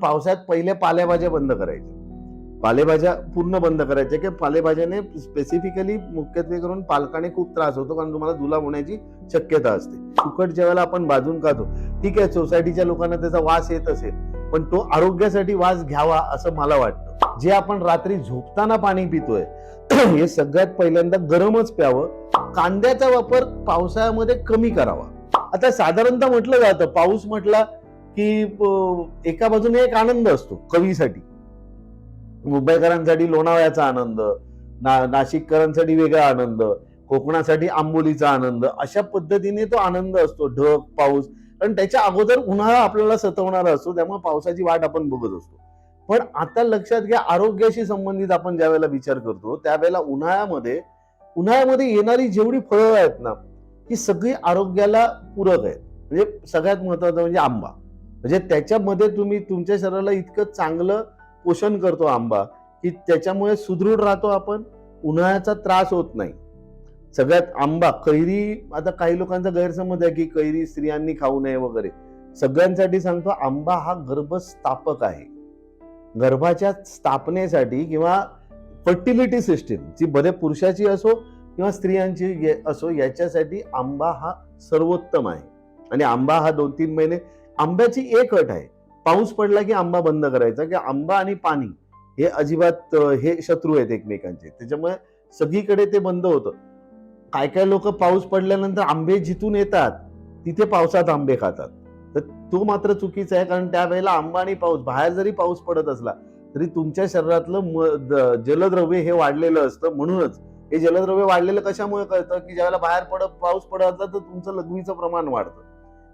पावसाळ्यात पहिले पालेभाज्या बंद करायच्या पालेभाज्या पूर्ण बंद करायच्या की पालेभाज्याने स्पेसिफिकली मुख्यत्वे करून पालकाने खूप त्रास होतो कारण तुम्हाला जुलाब होण्याची शक्यता असते. सुकट ज्यावेळेला आपण भाजून खातो ठीक आहे सोसायटीच्या लोकांना त्याचा वास येत असेल पण तो आरोग्यासाठी वास घ्यावा असं मला वाटतं. जे आपण रात्री झोपताना पाणी पितोय हे सगळ्यात पहिल्यांदा गरमच प्यावं. कांद्याचा वापर पावसाळ्यामध्ये कमी करावा. आता साधारणतः म्हटलं जातं पाऊस म्हटला की एका बाजूने एक आनंद असतो कवीसाठी. मुंबईकरांसाठी लोणावळ्याचा आनंद ना नाशिककरांसाठी वेगळा आनंद कोकणासाठी आंबोलीचा आनंद अशा पद्धतीने तो आनंद असतो. ढग पाऊस कारण त्याच्या अगोदर उन्हाळा आपल्याला सतवणारा असतो त्यामुळे पावसाची वाट आपण बघत असतो. पण आता लक्षात घ्या आरोग्याशी संबंधित आपण ज्या वेळेला विचार करतो त्यावेळेला उन्हाळ्यामध्ये उन्हाळ्यामध्ये येणारी जेवढी फळं आहेत ना ही सगळी आरोग्याला पूरक आहेत. म्हणजे सगळ्यात महत्वाचं म्हणजे आंबा. म्हणजे त्याच्यामध्ये तुम्ही तुमच्या शरीराला इतकं चांगलं पोषण करतो आंबा की त्याच्यामुळे सुदृढ राहतो आपण उन्हाळ्याचा त्रास होत नाही. सगळ्यात आंबा कैरी आता काही लोकांचा गैरसमज आहे की कैरी स्त्रियांनी खाऊ नये वगैरे. सगळ्यांसाठी सांगतो आंबा हा गर्भस्थापक आहे. गर्भाच्या स्थापनेसाठी किंवा फर्टिलिटी सिस्टीम जी भले पुरुषाची असो किंवा स्त्रियांची असो याच्यासाठी आंबा हा सर्वोत्तम आहे. आणि आंबा हा दोन तीन महिने आंब्याची एक अट आहे. पाऊस पडला की आंबा बंद करायचा की आंबा आणि पाणी हे अजिबात हे शत्रू आहेत एकमेकांचे. त्याच्यामुळे सगळीकडे ते बंद होतं. काय काय लोक पाऊस पडल्यानंतर आंबे जिथून येतात तिथे पावसात आंबे खातात. तर तो मात्र चुकीचा आहे कारण त्यावेळेला आंबा आणि पाऊस बाहेर जरी पाऊस पडत असला तरी तुमच्या शरीरातलं म- जलद्रव्य हे वाढलेलं असतं म्हणूनच. हे जलद्रव्य वाढलेलं कशामुळे कळतं? की ज्यावेळेला बाहेर पडत पाऊस पडत असला तर तुमचं लघवीचं प्रमाण वाढतं.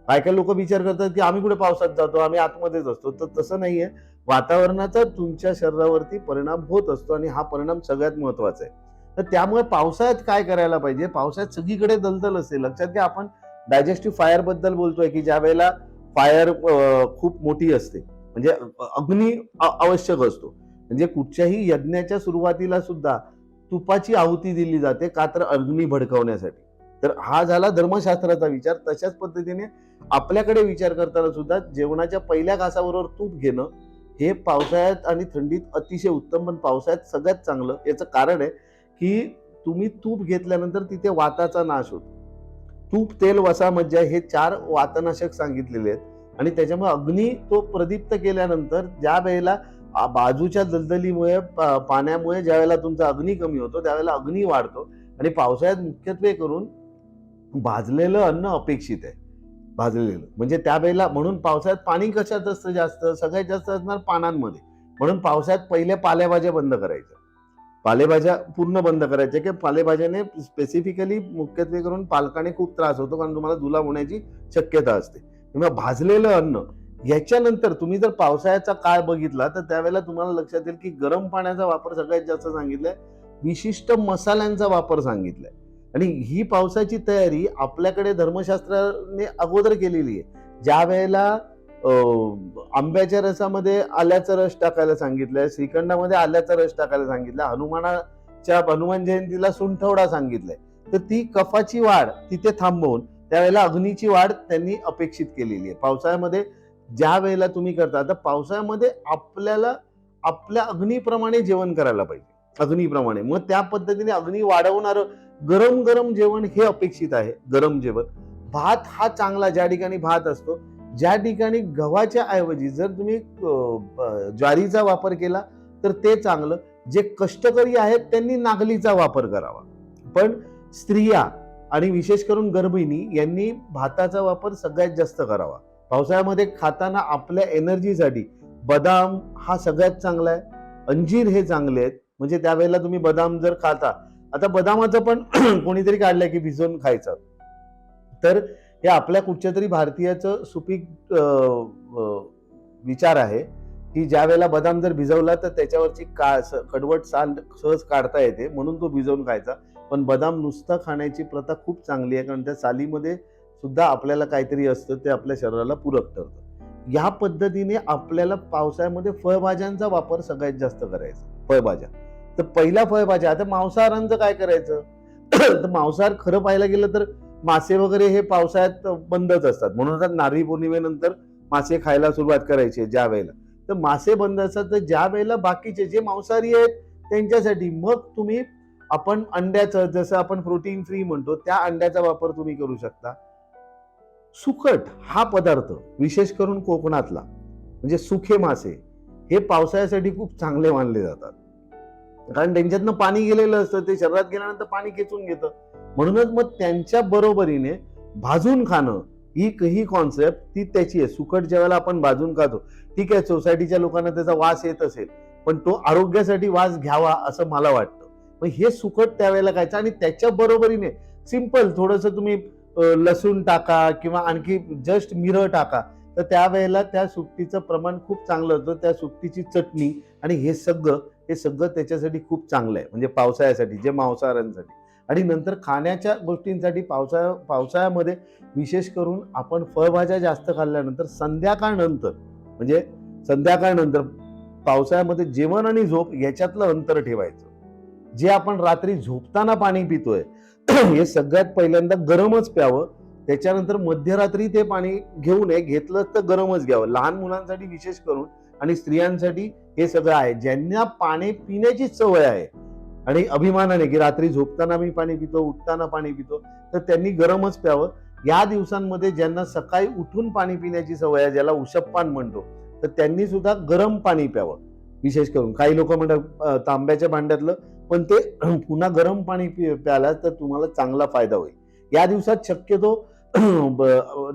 काय काय लोक विचार करतात की आम्ही कुठे पावसात जातो आम्ही आतमध्येच असतो. तर तसं नाहीये. वातावरणाचा तुमच्या शरीरावरती परिणाम होत असतो आणि हा परिणाम सगळ्यात महत्त्वाचा आहे. तर त्यामुळे पावसाळ्यात काय करायला पाहिजे? पावसाळ्यात सगळीकडे दलदल असते लक्षात घ्या आपण डायजेस्टिव्ह फायरबद्दल बोलतोय की ज्या वेळेला फायर खूप मोठी असते. म्हणजे अग्नी आवश्यक असतो. म्हणजे कुठच्याही यज्ञाच्या सुरुवातीला सुद्धा तुपाची आहुती दिली जाते का तर अग्नी भडकवण्यासाठी. तर हा झाला धर्मशास्त्राचा विचार. तशाच पद्धतीने आपल्याकडे विचार करताना सुद्धा जेवणाच्या पहिल्या घासाबरोबर तूप घेणं हे पावसाळ्यात आणि थंडीत अतिशय उत्तम पण पावसाळ्यात सगळ्यात चांगलं. याचं कारण आहे की तुम्ही तूप घेतल्यानंतर तिथे वाताचा नाश होतो. तूप तेल वसा मज्जा हे चार वातनाशक सांगितलेले आहेत. आणि त्याच्यामुळे अग्नी तो प्रदीप्त केल्यानंतर ज्या वेळेला बाजूच्या दलदलीमुळे पाण्यामुळे ज्या वेळेला तुमचा अग्नी कमी होतो त्यावेळेला अग्नी वाढतो. आणि पावसाळ्यात मुख्यत्वे करून भाजलेलं अन्न अपेक्षित आहे. भाजलेलं. म्हणजे त्यावेळेला म्हणून पावसाळ्यात पाणी कशात असतं जास्त सगळ्यात जास्त असणार पानांमध्ये. म्हणून पावसाळ्यात पहिले पालेभाज्या बंद करायच्या. पालेभाज्या पूर्ण बंद करायच्या की पालेभाज्याने स्पेसिफिकली मुख्यत्वे करून पालकाने खूप त्रास होतो कारण तुम्हाला जुलाब होण्याची शक्यता असते. किंवा भाजलेलं अन्न याच्यानंतर तुम्ही जर पावसाळ्याचा काळ बघितला तर त्यावेळेला तुम्हाला लक्षात येईल की गरम पाण्याचा वापर सगळ्यात जास्त सांगितलाय. विशिष्ट मसाल्यांचा वापर सांगितलाय. आणि ही पावसाची तयारी आपल्याकडे धर्मशास्त्राने अगोदर केलेली आहे. ज्या वेळेला अं, आंब्याच्या रसामध्ये आल्याचा रस टाकायला सांगितलंय श्रीखंडामध्ये आल्याचा रस टाकायला सांगितलं हनुमानाच्या हनुमान जयंतीला सुंठवडा सांगितलंय तर ती कफाची वाढ तिथे थांबवून त्यावेळेला अग्नीची वाढ त्यांनी अपेक्षित केलेली आहे. पावसाळ्यामध्ये ज्या वेळेला तुम्ही करता तर पावसाळ्यामध्ये आपल्याला आपल्या अग्नीप्रमाणे जेवण करायला पाहिजे. अग्नीप्रमाणे. मग त्या पद्धतीने अग्नी वाढवणारं गरम गरम जेवण हे अपेक्षित आहे गरम जेवण. भात हा चांगला ज्या ठिकाणी भात असतो ज्या ठिकाणी गव्हाच्या ऐवजी जर तुम्ही ज्वारीचा वापर केला तर ते चांगलं. जे कष्टकरी आहेत त्यांनी नागलीचा वापर करावा. पण स्त्रिया आणि विशेष करून गर्भिणी यांनी भाताचा वापर सगळ्यात जास्त करावा. पावसाळ्यामध्ये खाताना आपल्या एनर्जीसाठी बदाम हा सगळ्यात चांगला आहे. अंजीर हे चांगले आहेत. म्हणजे त्यावेळेला तुम्ही बदाम जर खाता आता बदामाचं पण कोणीतरी काढलंय की भिजवून खायचं. तर हे आपल्या कुठच्या तरी भारतीयाचं सुपीक विचार आहे की ज्या वेळेला बदाम जर भिजवला तर त्याच्यावरची का स- कडवट साल सहज काढता येते म्हणून तो भिजवून खायचा. पण बदाम नुसतं खाण्याची प्रथा खूप चांगली आहे कारण त्या सालीमध्ये सुद्धा आपल्याला काहीतरी असतं ते आपल्या शरीराला पूरक ठरतं. या पद्धतीने आपल्याला पावसाळ्यामध्ये फळभाज्यांचा वापर सगळ्यात जास्त करायचा फळभाज्या. तर पहिला फळभाज्या आता मांसाहारांचं काय करायचं? तर मांसाहार खरं पाहायला गेलं तर मासे वगैरे हे पावसाळ्यात बंदच असतात. म्हणून आता नारळी पौर्णिमेनंतर मासे खायला सुरुवात करायची ज्या वेळेला. तर मासे बंद असतात तर ज्या वेळेला बाकीचे जे मांसाहारी आहेत त्यांच्यासाठी मग तुम्ही आपण अंड्याचं जसं आपण प्रोटीन फ्री म्हणतो त्या अंड्याचा वापर तुम्ही करू शकता. सुकट हा पदार्थ विशेष करून कोकणातला म्हणजे सुखे मासे हे पावसाळ्यासाठी खूप चांगले मानले जातात. कारण त्यांच्यातनं पाणी गेलेलं असतं ते शरीरात गेल्यानंतर पाणी खेचून घेतं. म्हणूनच मग त्यांच्या बरोबरीने भाजून खाणं ही ही कॉन्सेप्ट ती त्याची आहे. सुकट ज्यावेळेला आपण भाजून खातो ठीक आहे सोसायटीच्या लोकांना त्याचा वास येत असेल पण तो आरोग्यासाठी वास घ्यावा असं मला वाटतं. मग हे सुकट त्यावेळेला खायचं आणि त्याच्या बरोबरीने सिंपल थोडस तुम्ही लसूण टाका किंवा आणखी जस्ट मिरं टाका तर त्यावेळेला त्या सुकटीचं प्रमाण खूप चांगलं होतं त्या सुकटीची चटणी आणि हे सगळं हे सगळं त्याच्यासाठी खूप चांगलं आहे. म्हणजे पावसाळ्यासाठी जे मांसाहारांसाठी. आणि नंतर खाण्याच्या गोष्टींसाठी पावसाळ्या पावसाळ्यामध्ये विशेष करून आपण फळभाज्या जास्त खाल्ल्यानंतर संध्याकाळनंतर म्हणजे संध्याकाळनंतर पावसाळ्यामध्ये जेवण आणि झोप याच्यातलं अंतर ठेवायचं. जे आपण रात्री झोपताना पाणी पितोय हे सगळ्यात पहिल्यांदा गरमच प्यावं. त्याच्यानंतर मध्यरात्री ते पाणी घेऊ नये. घेतलं तर गरमच घ्यावं. लहान मुलांसाठी विशेष करून आणि स्त्रियांसाठी हे सगळं आहे. ज्यांना पाणी पिण्याची सवय आहे आणि अभिमानाने की रात्री झोपताना मी पाणी पितो उठताना पाणी पितो तर त्यांनी गरमच प्यावं. या दिवसांमध्ये ज्यांना सकाळी उठून पाणी पिण्याची सवय आहे ज्याला उशप्पान म्हणतो तर त्यांनी सुद्धा गरम पाणी प्यावं. विशेष करून काही लोक म्हणतात तांब्याच्या भांड्यातलं पण ते पुन्हा गरम पाणी प्याला तर तुम्हाला चांगला फायदा होईल. या दिवसात शक्यतो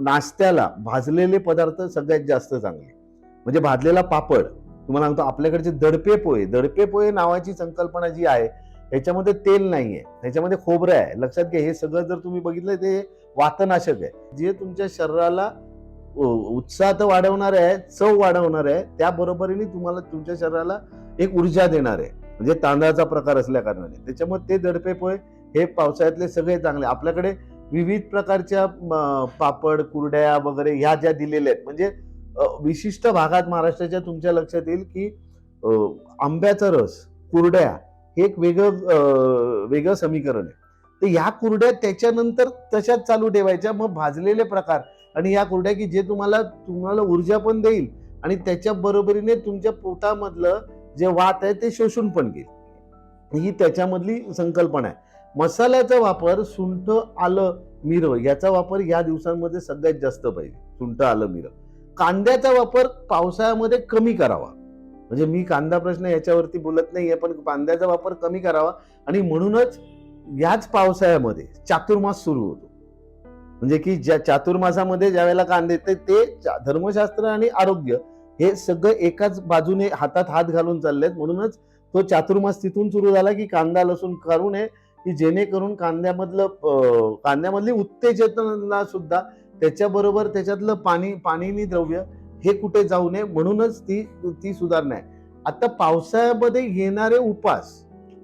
नाश्त्याला भाजलेले पदार्थ सगळ्यात जास्त चांगले. म्हणजे भाजलेला पापड तुम्हाला सांगतो आपल्याकडचे दडपे पोहे दडपे पोहे नावाची संकल्पना जी आहे याच्यामध्ये तेल नाही आहे त्याच्यामध्ये खोबरं आहे. लक्षात घ्या हे सगळं जर तुम्ही बघितलं ते वातनाशक आहे. जे तुमच्या शरीराला उत्साह तर वाढवणार आहे चव वाढवणार आहे त्याबरोबरीने तुम्हाला तुमच्या शरीराला एक ऊर्जा देणार आहे. म्हणजे तांदळाचा प्रकार असल्या कारणाने. त्याच्यामुळे ते दडपे पोहे हे पावसाळ्यातले सगळे चांगले. आपल्याकडे विविध प्रकारच्या पापड कुरड्या वगैरे ह्या ज्या दिलेल्या आहेत म्हणजे विशिष्ट भागात महाराष्ट्राच्या तुमच्या लक्षात येईल की आंब्याचा रस कुरड्या हे एक वेगळं वेगळं समीकरण आहे. तर ह्या कुरड्या त्याच्यानंतर तशाच चालू ठेवायच्या मग भाजलेले प्रकार आणि या कुरड्या की जे तुम्हाला तुम्हाला ऊर्जा पण देईल आणि त्याच्या बरोबरीने तुमच्या पोटामधलं जे वात आहे ते शोषून पण घेईल. ही त्याच्यामधली संकल्पना आहे. मसाल्याचा वापर सुंठ आलं मिरं याचा वापर या दिवसांमध्ये सगळ्यात जास्त पाहिजे सुंठ आलं मिरं. कांद्याचा वापर पावसाळ्यामध्ये कमी करावा. म्हणजे मी कांदा प्रश्न याच्यावरती बोलत नाहीये पण कांद्याचा वापर कमी करावा आणि म्हणूनच याच पावसाळ्यामध्ये चातुर्मास सुरू होतो. म्हणजे की ज्या चातुर्मासामध्ये ज्या वेळेला कांदे ते ते धर्मशास्त्र आणि आरोग्य हे सगळं एकाच बाजूने हातात हात घालून चाललेत. म्हणूनच तो चातुर्मास तिथून सुरू झाला की कांदा लसूण करू नये की जेणेकरून कांद्यामधलं कांद्यामधली उत्तेजना सुद्धा त्याच्याबरोबर त्याच्यातलं पाणी पाणीनी द्रव्य हे कुठे जाऊ नये म्हणूनच ती ती सुधारणा आहे. आता पावसाळ्यामध्ये येणारे उपास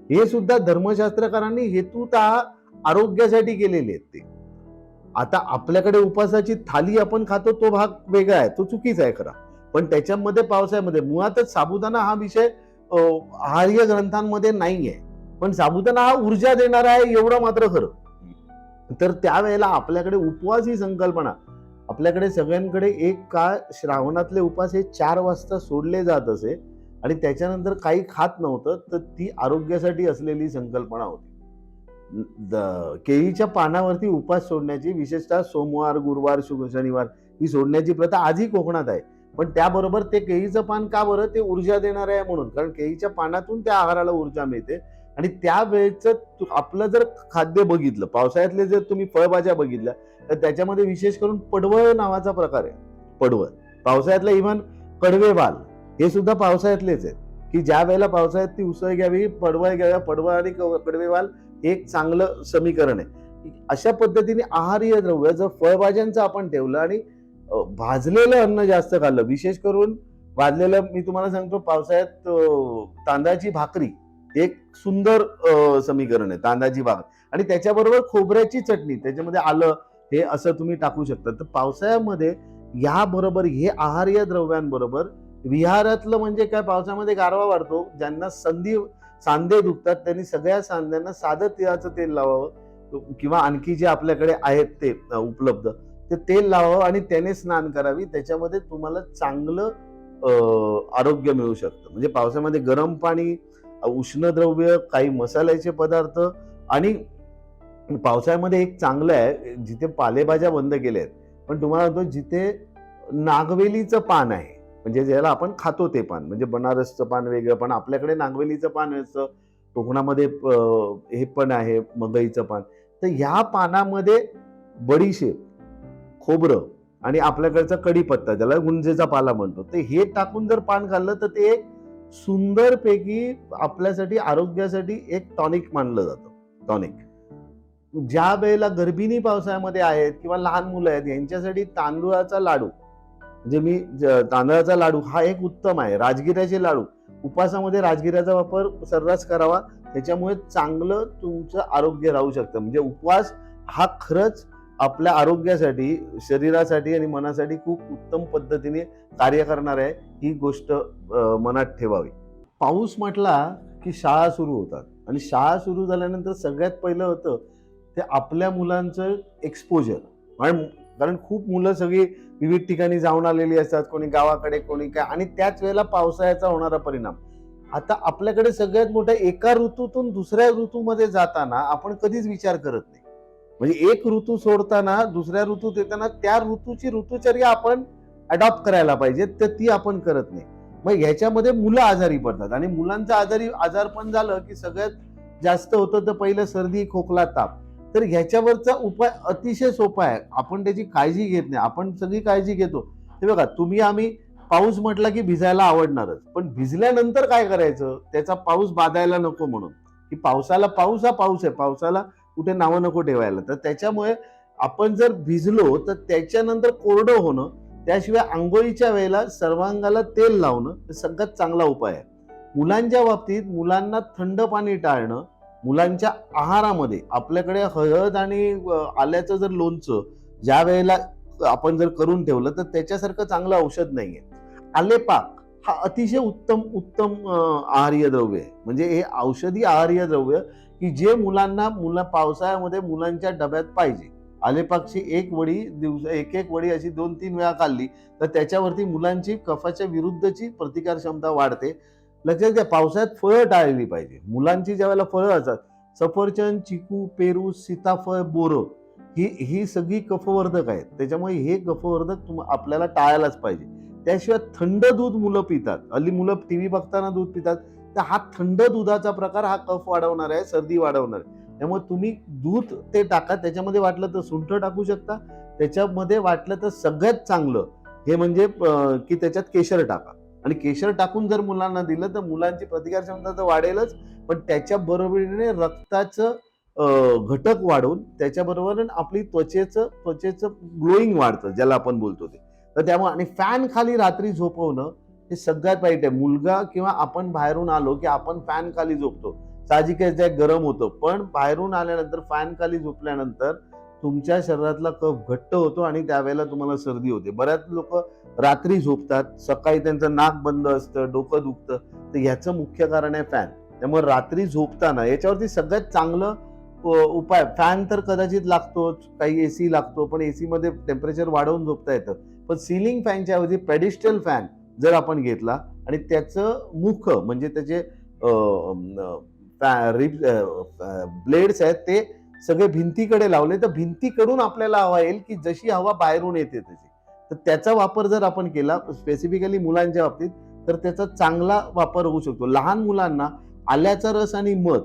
हे सुद्धा धर्मशास्त्रकारांनी हेतुत आरोग्यासाठी केलेले आहेत ते. आता आपल्याकडे उपासाची थाली आपण खातो तो भाग वेगळा आहे तो चुकीचा आहे खरा. पण त्याच्यामध्ये पावसाळ्यामध्ये मुळातच साबुदाणा हा विषय आहार्य ग्रंथांमध्ये नाही आहे पण साबुदाणा हा ऊर्जा देणारा आहे एवढं मात्र खरं. तर त्यावेळेला आपल्याकडे उपवास ही संकल्पना. आपल्याकडे सगळ्यांकडे एक काळ श्रावणातले उपास हे चार वाजता सोडले जात असे आणि त्याच्यानंतर काही खात नव्हतं तर ती आरोग्यासाठी असलेली संकल्पना होती. द- केळीच्या पानावरती उपास सोडण्याची विशेषतः सोमवार गुरुवार शुभ शनिवार ही सोडण्याची प्रथा आजही कोकणात आहे. पण त्याबरोबर ते केळीचं पान का बरं? ते ऊर्जा देणार आहे म्हणून. कारण केळीच्या पानातून त्या आहाराला ऊर्जा मिळते. आणि त्यावेळेचं आपलं जर खाद्य बघितलं पावसाळ्यातले जर तुम्ही फळभाज्या बघितल्या तर त्याच्यामध्ये विशेष करून पडवळ नावाचा प्रकार आहे. पडवळ. पावसाळ्यातलं इव्हन कडवे वाल हे सुद्धा पावसाळ्यातलेच आहेत. की ज्या वेळेला पावसाळ्यात ती उसळ घ्यावी पडवळ घ्याव्या पडवळ आणि कडवे वाल हे एक चांगलं समीकरण आहे. अशा पद्धतीने आहार्य द्रव्य जर फळभाज्यांचं आपण ठेवलं आणि भाजलेलं अन्न जास्त खाल्लं विशेष करून भाजलेलं मी तुम्हाला सांगतो पावसाळ्यात तांदळाची भाकरी एक सुंदर समीकरण आहे तांदाजी बाग आणि त्याच्याबरोबर खोबऱ्याची चटणी त्याच्यामध्ये आलं हे असं तुम्ही टाकू शकता. तर पावसाळ्यामध्ये याबरोबर हे आहार्य द्रव्यांबरोबर विहारातलं म्हणजे काय? पावसामध्ये गारवा वाढतो ज्यांना संधी सांधे दुखतात त्यांनी सगळ्या सांध्यांना साधं तिळाचं तेल लावावं किंवा आणखी जे आपल्याकडे आहेत ते उपलब्ध ते तेल लावावं आणि त्याने स्नान करावी. त्याच्यामध्ये तुम्हाला चांगलं आरोग्य मिळू शकतं. म्हणजे पावसामध्ये गरम पाणी उष्णद्रव्य काही मसाल्याचे पदार्थ आणि पावसाळ्यामध्ये एक चांगलं आहे जिथे पालेभाज्या बंद केल्या आहेत पण तुम्हाला सांगतो जिथे नागवेलीचं पान आहे म्हणजे ज्याला आपण खातो ते पान म्हणजे बनारसचं पान वेगळं पण आपल्याकडे नागवेलीचं पान असतं कोकणामध्ये हे पण आहे मगईचं पान. तर ह्या पानामध्ये बडीशेप खोबरं आणि आपल्याकडचा कढीपत्ता ज्याला गुंजेचा पाला म्हणतो ते हे टाकून जर पान खाल्लं तर ते एक सुंदरपैकी आपल्यासाठी आरोग्यासाठी एक टॉनिक मानलं जातं. टॉनिक ज्या वेळेला गर्भिणी पावसाळ्यामध्ये आहेत किंवा लहान मुलं आहेत यांच्यासाठी तांदूळाचा लाडू म्हणजे मी ज- तांदळाचा लाडू हा एक उत्तम आहे. राजगिऱ्याचे लाडू. उपासामध्ये राजगिऱ्याचा वापर सर्रास करावा. त्याच्यामुळे चांगलं तुमचं आरोग्य राहू शकतं. म्हणजे उपवास हा खरंच आपल्या आरोग्यासाठी शरीरासाठी आणि मनासाठी खूप उत्तम पद्धतीने कार्य करणार आहे ही गोष्ट मनात ठेवावी. पाऊस म्हटला की शाळा सुरू होतात आणि शाळा सुरू झाल्यानंतर सगळ्यात पहिलं होतं ते आपल्या मुलांचं एक्सपोजर कारण कारण खूप मुलं सगळी विविध ठिकाणी जाऊन आलेली असतात कोणी गावाकडे कोणी काय आणि त्याच वेळेला पावसाळ्याचा होणारा परिणाम. आता आपल्याकडे सगळ्यात मोठा एका ऋतूतून दुसऱ्या ऋतूमध्ये जाताना आपण कधीच विचार करत नाही. म्हणजे एक ऋतू सोडताना दुसऱ्या ऋतूत येताना त्या ऋतूची ऋतुचर्या आपण अडॉप्ट करायला पाहिजे तर ती आपण करत नाही. मग ह्याच्यामध्ये मुलं आजारी पडतात आणि मुलांचं आजारी आजारपण झालं की सगळ्यात जास्त होतं तर पहिलं सर्दी खोकला ताप. तर ह्याच्यावरचा उपाय अतिशय सोपा आहे. आपण त्याची काळजी घेत नाही. आपण सगळी काळजी घेतो. हे बघा तुम्ही आम्ही पाऊस म्हटला की भिजायला आवडणारच. पण भिजल्यानंतर काय करायचं? त्याचा पाऊस बाधायला नको म्हणून. की पावसाला पाऊस हा पाऊस आहे. पावसाला कुठे नावं नको ठेवायला. तर त्याच्यामुळे आपण जर भिजलो तर त्याच्यानंतर कोरडं होणं त्याशिवाय आंघोळीच्या वेळेला सर्वांगाला तेल लावणं हे सगळ्यात चांगला उपाय आहे. मुलांच्या बाबतीत मुलांना थंड पाणी टाळणं मुलांच्या आहारामध्ये आपल्याकडे हळद आणि आल्याचं जर लोणचं ज्या वेळेला आपण जर करून ठेवलं तर त्याच्यासारखं चांगलं औषध नाहीये. आलेपाक हा अतिशय उत्तम उत्तम आहार्य द्रव्य आहे. म्हणजे हे औषधी आहार्य द्रव्य की जे मुलांना मुलं पावसाळ्यामध्ये मुलांच्या डब्यात पाहिजे. आलेपाकची एक वडी दिवस एक एक वडी अशी दोन तीन वेळा खाल्ली तर त्याच्यावरती मुलांची कफाच्या विरुद्धची प्रतिकार क्षमता वाढते. लक्षात घ्या पावसाळ्यात फळं टाळली पाहिजे. मुलांची ज्या वेळेला फळं असतात सफरचंद चिकू पेरू सीताफळ बोरं ही ही सगळी कफवर्धक आहेत. त्याच्यामुळे हे कफवर्धक तुम आपल्याला टाळायलाच पाहिजे. त्याशिवाय थंड दूध मुलं पितात. हल्ली मुलं टीव्ही बघताना दूध पितात. तर हा थंड दुधाचा प्रकार हा कफ वाढवणार आहे सर्दी वाढवणार आहे. त्यामुळे तुम्ही दूध ते टाका त्याच्यामध्ये वाटलं तर सुंठ टाकू शकता त्याच्यामध्ये वाटलं तर सगळ्यात चांगलं हे म्हणजे की त्याच्यात केशर टाका. आणि केशर टाकून जर मुलांना दिलं तर मुलांची प्रतिकार क्षमता तर वाढेलच पण त्याच्या बरोबरीने रक्ताचं घटक वाढून त्याच्याबरोबर आपली त्वचेचं त्वचेचं ग्लोईंग वाढतं ज्याला आपण बोलतो ते. तर त्यामुळे आणि फॅन खाली रात्री झोपवणं हे सगळ्यात वाईट आहे. मुलगा किंवा आपण बाहेरून आलो की आपण फॅन खाली झोपतो. साहजिकच आहे गरम होतं. पण बाहेरून आल्यानंतर फॅन खाली झोपल्यानंतर तुमच्या शरीरातला कफ घट्ट होतो आणि त्यावेळेला तुम्हाला सर्दी होते. बऱ्याच लोक रात्री झोपतात. सकाळी त्यांचं नाक बंद असतं डोकं दुखतं. तर ह्याचं मुख्य कारण आहे फॅन त्यामुळे रात्री झोपताना याच्यावरती सगळ्यात चांगलं उपाय फॅन तर कदाचित लागतोच. काही एसी लागतो पण एसीमध्ये टेम्परेचर वाढवून झोपता येतं. पण सिलिंग फॅनच्या ऐवजी पेडिस्टल फॅन जर आपण घेतला आणि त्याचं मुख म्हणजे त्याचे ब्लेड्स आहेत ते सगळे भिंतीकडे लावले तर भिंतीकडून आपल्याला हवा येईल की जशी हवा बाहेरून येते तशी. तर त्याचा वापर जर आपण केला स्पेसिफिकली मुलांच्या बाबतीत तर त्याचा चांगला वापर होऊ शकतो. लहान मुलांना आल्याचा रस आणि मध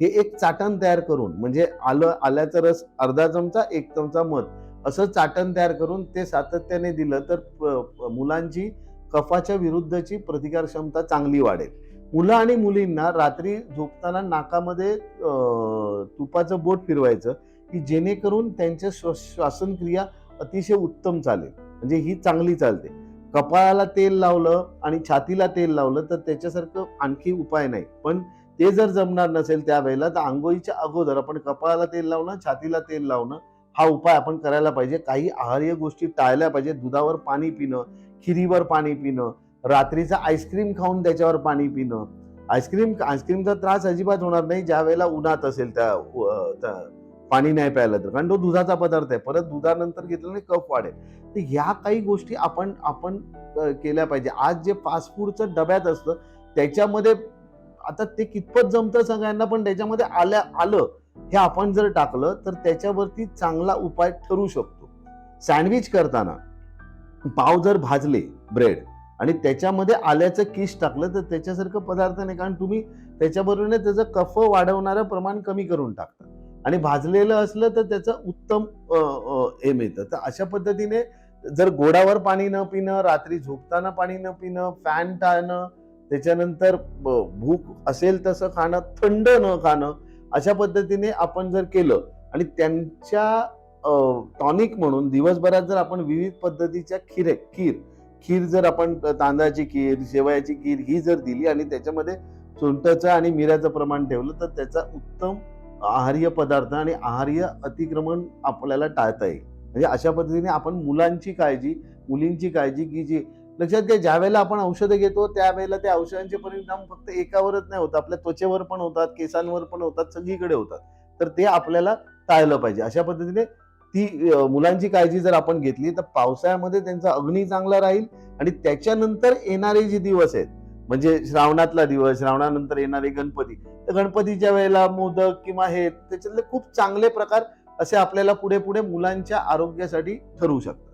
हे एक चाटण तयार करून म्हणजे आलं आल्याचा रस अर्धा चमचा एक चमचा मध असं चाटण तयार करून ते सातत्याने दिलं तर प- मुलांची कफाच्या विरुद्धची प्रतिकार क्षमता चांगली वाढेल. मुलं आणि मुलींना रात्री झोपताना नाकामध्ये अं, तुपाचं बोट फिरवायचं की जेणेकरून त्यांच्या श्व- श्वासनक्रिया अतिशय उत्तम चालेल. म्हणजे ही चांगली चालते. कपाळाला तेल लावलं आणि छातीला तेल लावलं तर त्याच्यासारखं आणखी उपाय नाही. पण ते जर जमणार नसेल त्यावेळेला तर आंघोळीच्या अगोदर आपण कपाळाला तेल लावणं छातीला तेल लावणं हा उपाय आपण करायला पाहिजे. काही आहार्य गोष्टी टाळल्या पाहिजे दुधावर पाणी पिणं खिरीवर पाणी पिणं रात्रीचं आईस्क्रीम खाऊन त्याच्यावर पाणी पिणं. आईस्क्रीम आईस्क्रीमचा त्रास अजिबात होणार नाही. ज्या वेळेला उन्हात असेल त्या पाणी नाही प्यायला तर. कारण तो दुधाचा पदार्थ आहे. परत दुधानंतर घेतल्याने कफ वाढेल. तर ह्या काही गोष्टी आपण आपण केल्या पाहिजे. आज जे फास्ट फूडचं डब्यात असतं त्याच्यामध्ये आता ते कितपत जमतं सगळ्यांना पण त्याच्यामध्ये आल्या आलं हे आपण जर टाकलं तर त्याच्यावरती चांगला उपाय ठरू शकतो. सँडविच करताना पाव जर भाजले ब्रेड आणि त्याच्यामध्ये आल्याचं किस टाकलं तर त्याच्यासारखं पदार्थ नाही. कारण तुम्ही त्याच्याबरोबर त्याचं कफ वाढवणारं प्रमाण कमी करून टाकता. आणि भाजलेलं असलं तर त्याचं उत्तम हे मिळतं. तर अशा पद्धतीने जर गोडावर पाणी न पिणं रात्री झोपताना पाणी न पिणं फॅन टाळणं त्याच्यानंतर भूक असेल तसं खाणं थंड न खाणं अशा पद्धतीने आपण जर केलं आणि त्यांच्या टॉनिक म्हणून दिवसभरात जर आपण विविध पद्धतीच्या खीर खीर खीर जर आपण तांदळाची खीर शेवयाची खीर ही जर दिली आणि त्याच्यामध्ये सुंठचं आणि मिऱ्याचं प्रमाण ठेवलं तर त्याचा उत्तम आहार्य पदार्थ आणि आहार्य अतिक्रमण आपल्याला टाळता येईल. म्हणजे अशा पद्धतीने आपण मुलांची काळजी मुलींची काळजी की जी लक्षात घ्या ज्या वेळेला आपण औषधं घेतो त्यावेळेला त्या औषधांचे परिणाम फक्त एकावरच नाही होत. आपल्या त्वचेवर पण होतात केसांवर पण होतात सगळीकडे होतात. तर ते आपल्याला टाळलं पाहिजे. अशा पद्धतीने ती मुलांची काळजी जर आपण घेतली तर पावसाळ्यामध्ये त्यांचा अग्नी चांगला राहील आणि त्याच्यानंतर येणारे जे दिवस आहेत म्हणजे श्रावणातला दिवस श्रावणानंतर येणारे गणपती तर गणपतीच्या वेळेला मोदक किंवा हे त्याच्यातले खूप चांगले प्रकार असे आपल्याला पुढे पुढे मुलांच्या आरोग्यासाठी ठरवू शकतात.